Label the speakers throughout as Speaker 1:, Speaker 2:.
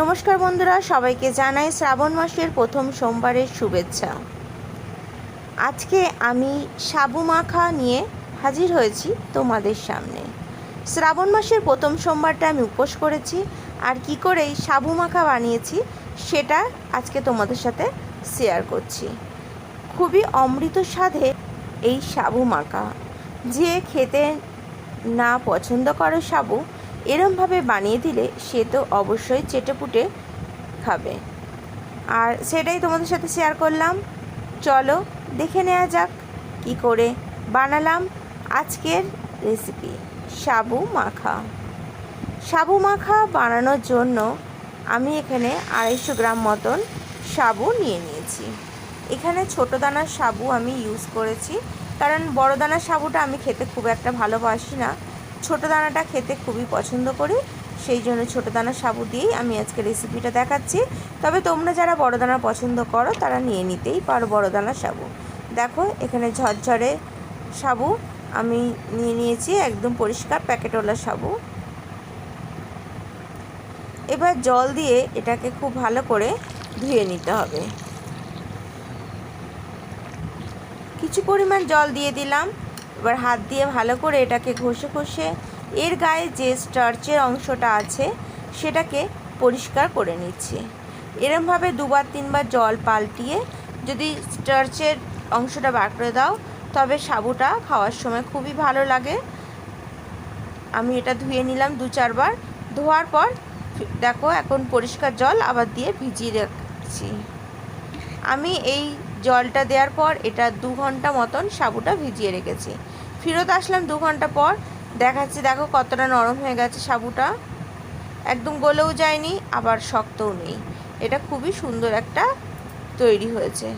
Speaker 1: নমস্কার বন্ধুরা, সবাইকে জানাই শ্রাবণ মাসের প্রথম সোমবারের শুভেচ্ছা। আজকে আমি সাবু মাখা নিয়ে হাজির হয়েছি তোমাদের সামনে। শ্রাবণ মাসের প্রথম সোমবারটা আমি উপোস করেছি, আর কি করে এই সাবু মাখা বানিয়েছি সেটা আজকে তোমাদের সাথে শেয়ার করছি। খুবই অমৃত স্বাদে এই সাবু মাখা। যে খেতে না পছন্দ করো সাবু এরমভাবে বানিয়ে দিলে সে তো অবশ্যই চেটেপুটে খাবে। আর সেটাই তোমাদের সাথে শেয়ার করলাম। চলো দেখে নেওয়া যাক কি করে বানালাম আজকের রেসিপি সাবু মাখা। সাবু মাখা বানানোর জন্য আমি এখানে আড়াইশো গ্রাম মতন সাবু নিয়ে নিয়েছি। এখানে ছোটো দানার সাবু আমি ইউজ করেছি। কারণ বড় দানার সাবুটা আমি খেতে খুব একটা ভালোবাসি না। ছোটো দানাটা খেতে খুবই পছন্দ করি, সেই জন্য ছোটো দানা সাবু দিয়েই আমি আজকে রেসিপিটা দেখাচ্ছি। তবে তোমরা যারা বড় দানা পছন্দ করো, তারা নিয়ে নিতেই পারো বড় দানা সাবু। দেখো, এখানে ঝরঝরে সাবু আমি নিয়ে নিয়েছি, একদম পরিষ্কার প্যাকেটওয়ালা সাবু। এবার জল দিয়ে এটাকে খুব ভালো করে ধুয়ে নিতে হবে। কিছু পরিমাণ জল দিয়ে দিলাম। এবার হাত দিয়ে ভালো করে এটাকে ঘষে ঘষে এর গায়ে যে স্টার্চের অংশটা আছে সেটাকে পরিষ্কার করে নিচ্ছি। এরমভাবে দুবার তিনবার জল পাল্টিয়ে যদি স্টার্চের অংশটা বার করে দাও, তবে সাবুটা খাওয়ার সময় খুবই ভালো লাগে। আমি এটা ধুয়ে নিলাম দু চারবার। ধোয়ার পর দেখো এখন পরিষ্কার জল আবার দিয়ে ভিজিয়ে রাখছি। আমি এই জলটা দেওয়ার পর এটা দু ঘণ্টা মতন সাবুটা ভিজিয়ে রেখেছি। ফেরত আসলাম দু ঘণ্টা পর। দেখাচ্ছি, দেখো কতটা নরম হয়ে গেছে সাবুটা। একদম গলেও যায়নি, আবার শক্তও নেই। এটা খুবই সুন্দর একটা তৈরি হয়েছে।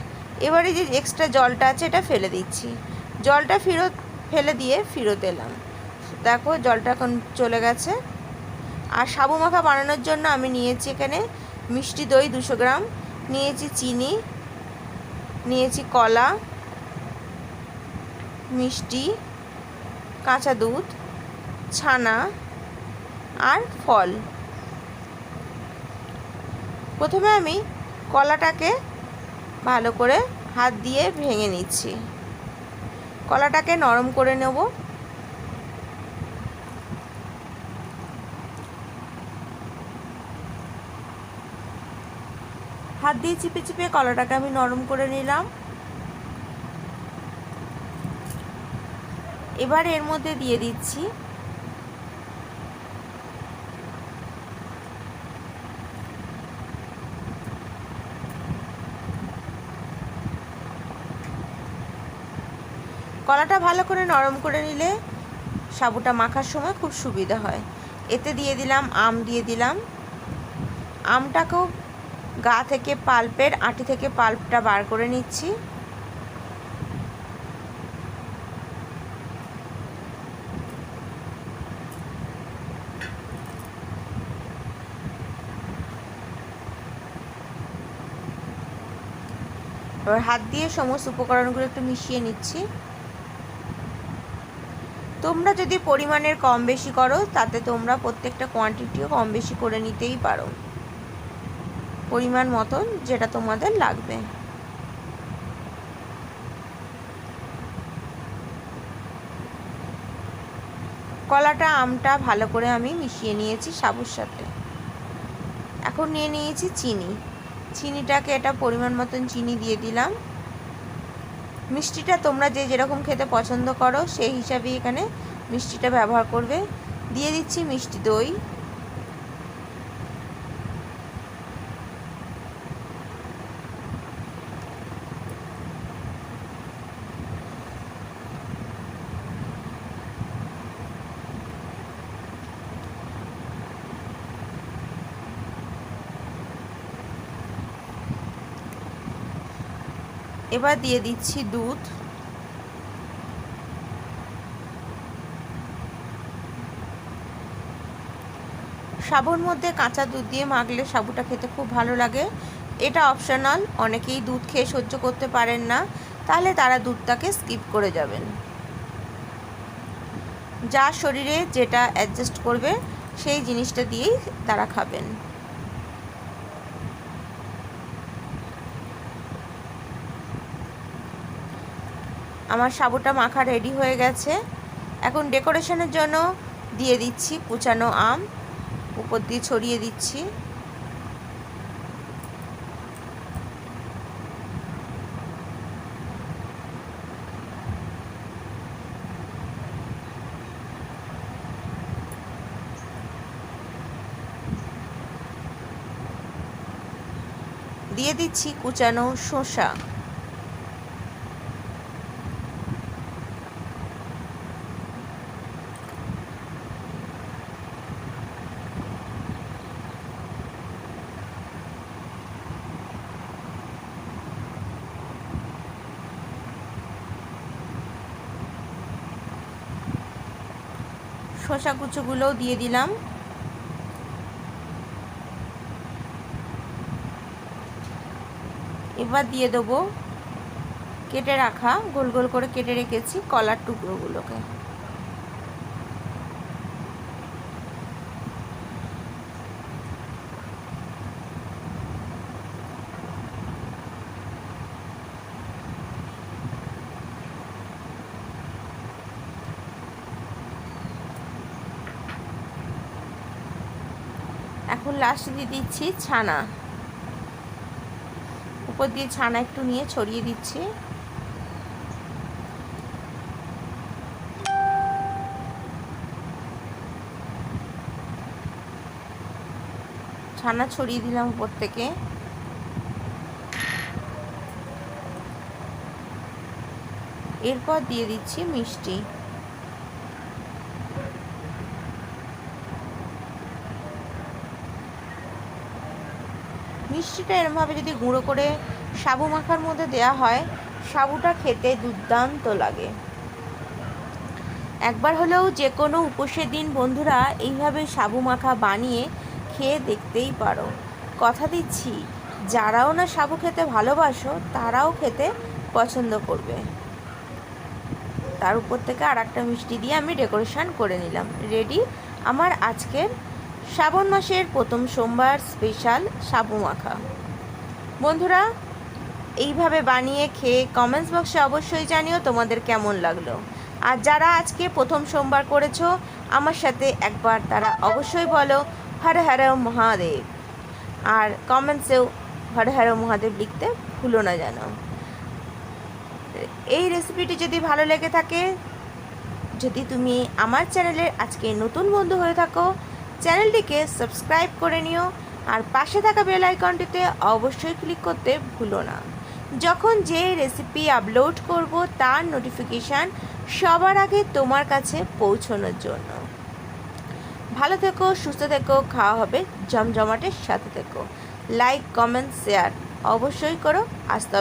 Speaker 1: এবারে যে এক্সট্রা জলটা আছে এটা ফেলে দিচ্ছি। জলটা ফেরত, ফেলে দিয়ে ফেরত এলাম। দেখো জলটা এখন চলে গেছে। আর সাবু মাখা বানানোর জন্য আমি নিয়েছি এখানে মিষ্টি দই দুশো গ্রাম, নিয়েছি চিনি নিয়েছি কলা, মিষ্টি, কাঁচা দুধ, ছানা আর ফল। প্রথমে আমি কলাটাকে ভালো করে হাত দিয়ে ভেঙে নিচ্ছি। কলাটাকে নরম করে নেব। হাত দিয়ে চিপে চিপে কলাটাকে আমি নরম করে নিলাম। এবার এর মধ্যে দিয়ে দিচ্ছি কলাটা ভালো করে নরম করে নিলে সাবুটা মাখার সময় খুব সুবিধা হয়। এতে দিয়ে দিলাম, আম দিয়ে দিলাম। আমটাকেও গা থেকে পাল্পের আটি থেকে পাল্পটা বার করে নিচ্ছি। এবার হাত দিয়ে সমস্ত উপকরণগুলো একটু মিশিয়ে নিচ্ছি। তোমরা যদি পরিমাণের কম বেশি করো, তাতে তোমরা প্রত্যেকটা কোয়ান্টিটিও কম বেশি করে নিতেই পারো। পরিমাণ মতন যেটা তোমাদের লাগবে। কলাটা, আমটা ভালো করে আমি মিশিয়ে নিয়েছি সাবুর সাথে। এখন নিয়ে নিয়েছি চিনি। চিনিটাকে এটা পরিমাণ মতন চিনি দিয়ে দিলাম। মিষ্টিটা তোমরা যে যেরকম খেতে পছন্দ করো, সেই হিসাবেই এখানে মিষ্টিটা ব্যবহার করবে। দিয়ে দিচ্ছি মিষ্টি দই। এবার দিয়ে দিচ্ছি দুধ। সাবুর মধ্যে কাঁচা দুধ দিয়ে মাখলে সাবুটা খেতে খুব ভালো লাগে। এটা অপশনাল, অনেকেই দুধ খেয়ে সহ্য করতে পারেন না, তাহলে তারা দুধটাকে স্কিপ করে যাবেন। যা শরীরে যেটা অ্যাডজাস্ট করবে, সেই জিনিসটা দিয়েই তারা খাবেন। আমার সাবুটা মাখা রেডি হয়ে গেছে। এখন ডেকোরেশনের জন্য দিয়ে দিচ্ছি কুচানো আম, উপর দিয়ে ছড়িয়ে দিচ্ছি। দিয়ে দিচ্ছি কুচানো শসা। শসা কুচোগুলোও দিয়ে দিলাম। এবার দিয়ে দেবো কেটে রাখা, গোল গোল করে কেটে রেখেছি কলার টুকরোগুলোকে। লাস্টে দিয়ে দিচ্ছি ছানা। উপর দিয়ে ছানা একটু নিয়ে ছড়িয়ে দিচ্ছি। ছানা ছড়িয়ে দিলাম উপর থেকে। এরপর দিয়ে দিচ্ছি মিষ্টি। মিষ্টিটা এরমভাবে যদি গুঁড়ো করে সাবু মাখার মধ্যে দেয়া হয়, সাবুটা খেতে দুর্দান্ত লাগে। একবার হলেও যে কোনো উপোসের দিন বন্ধুরা এইভাবে সাবু মাখা বানিয়ে খেয়ে দেখতেই পারো। কথা দিচ্ছি, যারাও না সাবু খেতে ভালোবাসো, তারাও খেতে পছন্দ করবে। তার উপর থেকে আর একটা মিষ্টি দিয়ে আমি ডেকোরেশন করে নিলাম। রেডি? আমার আজকের শ্রাবণ মাসের প্রথম সোমবার স্পেশাল সাবু মাখা। বন্ধুরা, এইভাবে বানিয়ে খেয়ে কমেন্টস বক্সে অবশ্যই জানিও তোমাদের কেমন লাগল। আর যারা আজকে প্রথম সোমবার করেছ, আমার সাথে একবার তারা অবশ্যই বলো, হর হর মহাদেব। আর কমেন্টসেও হর হর মহাদেব লিখতে ভুলো না যেন। এই রেসিপিটি যদি ভালো লেগে থাকে, যদি তুমি আমার চ্যানেলের আজকে নতুন বন্ধু হয়ে থাকো চ্যানেলটিকে সাবস্ক্রাইব করে নিও আর পাশে থাকা বেল আইকনটিতে অবশ্যই ক্লিক করতে ভুলো না। যখন যে রেসিপি আপলোড করব, তার নোটিফিকেশান সবার আগে তোমার কাছে পৌঁছানোর জন্য। ভালো থেকো, সুস্থ থেকো, খাওয়া হবে জমজমাটের সাথে থেকো। লাইক কমেন্ট শেয়ার অবশ্যই করো। আসতে